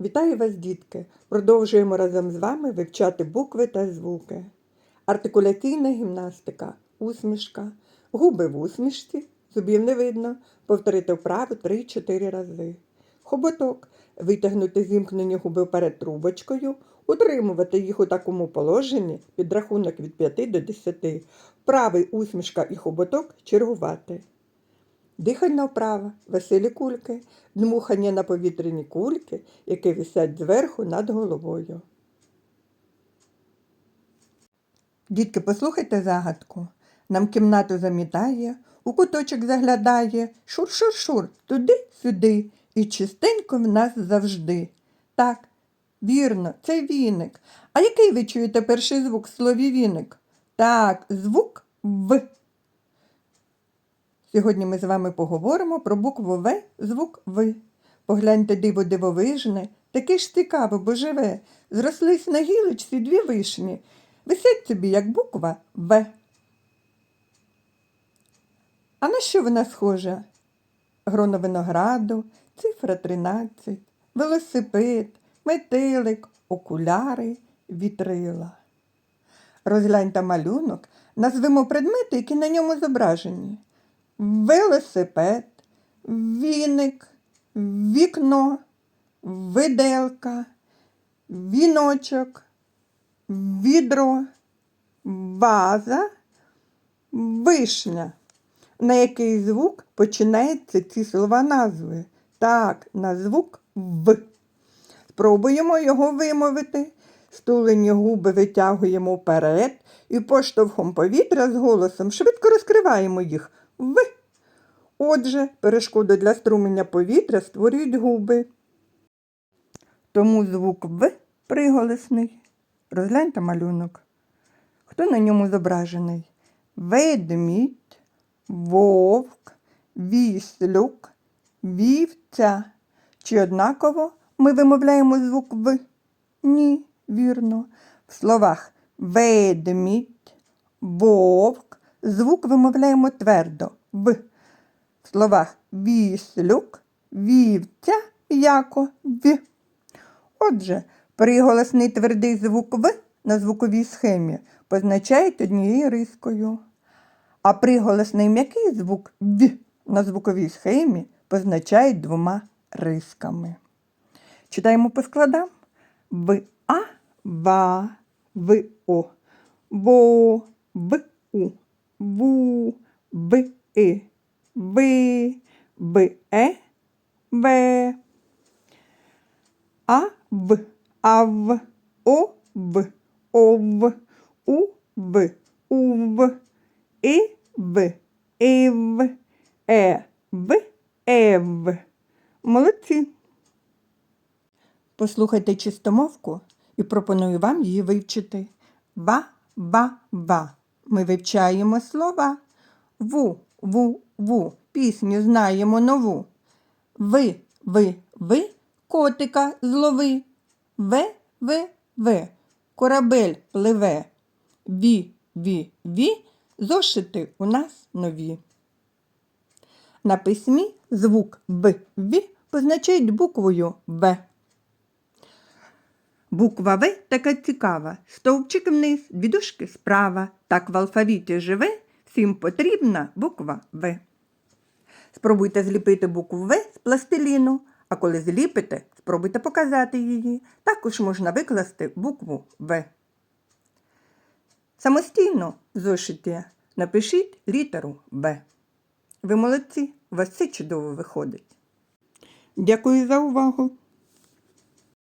Вітаю вас, дітки! Продовжуємо разом з вами вивчати букви та звуки. Артикуляційна гімнастика, усмішка, губи в усмішці, зубів не видно. Повторити вправу 3-4 рази. Хоботок. Витягнути зімкнені губи перед трубочкою, утримувати їх у такому положенні під рахунок від 5 до 10. Правий усмішка і хоботок чергувати. Дихальна вправа, веселі кульки, дмухання на повітряні кульки, які висять зверху над головою. Дітки, послухайте загадку. Нам кімнату замітає, у куточок заглядає, шур-шур-шур, туди-сюди, і чистенько в нас завжди. Так, вірно, це віник. А який ви чуєте перший звук в слові віник? Так, звук В. Сьогодні ми з вами поговоримо про букву В, звук В. Погляньте диво дивовижне, таке ж цікаве, бо живе. Зрослись на гілочці дві вишні. Висять собі, як буква В. А на що вона схожа? Грона винограду, цифра 13, велосипед, метелик, окуляри, вітрила. Розгляньте малюнок, назвемо предмети, які на ньому зображені. Велосипед, віник, вікно, виделка, віночок, відро, ваза, вишня. На який звук починаються ці слова назви? Так, на звук В. Спробуємо його вимовити. Стулені губи витягуємо вперед і поштовхом повітря з голосом швидко розкриваємо їх. В. Отже, перешкоду для струмення повітря створюють губи. Тому звук В приголосний. Розгляньте малюнок. Хто на ньому зображений? Ведмідь, вовк, віслюк, вівця. Чи однаково ми вимовляємо звук В? Ні, вірно. В словах ведмідь, вовк звук вимовляємо твердо В. Словах віслюк, вівця, яко В. Отже, приголосний твердий звук В на звуковій схемі позначають однією рискою. А приголосний м'який звук В на звуковій схемі позначають двома рисками. Читаємо по складам. В А, ва, В О, во, В У, ву, В И, Ви, В Е, В. А в, ав, о в, ов, у в, ув, і в, ів, е в, ев. Молодці. Послухайте чистомовку і пропоную вам її вивчити. Ва. Ми вивчаємо слова. Ву, ву, ву. Пісню знаємо нову. Ви, ви, ви, котика злови. В, в, в. Корабель пливе. Ві, ві, ві. Зошити у нас нові. На письмі звук Б, Ві позначають буквою В. Буква В така цікава. Стовпчик вниз, дві справа. Так в алфавіті живе, всім потрібна буква В. Спробуйте зліпити букву В з пластиліну, а коли зліпите, спробуйте показати її. Також можна викласти букву В. Самостійно в зошиті напишіть літеру Б. Ви молодці, у вас все чудово виходить. Дякую за увагу!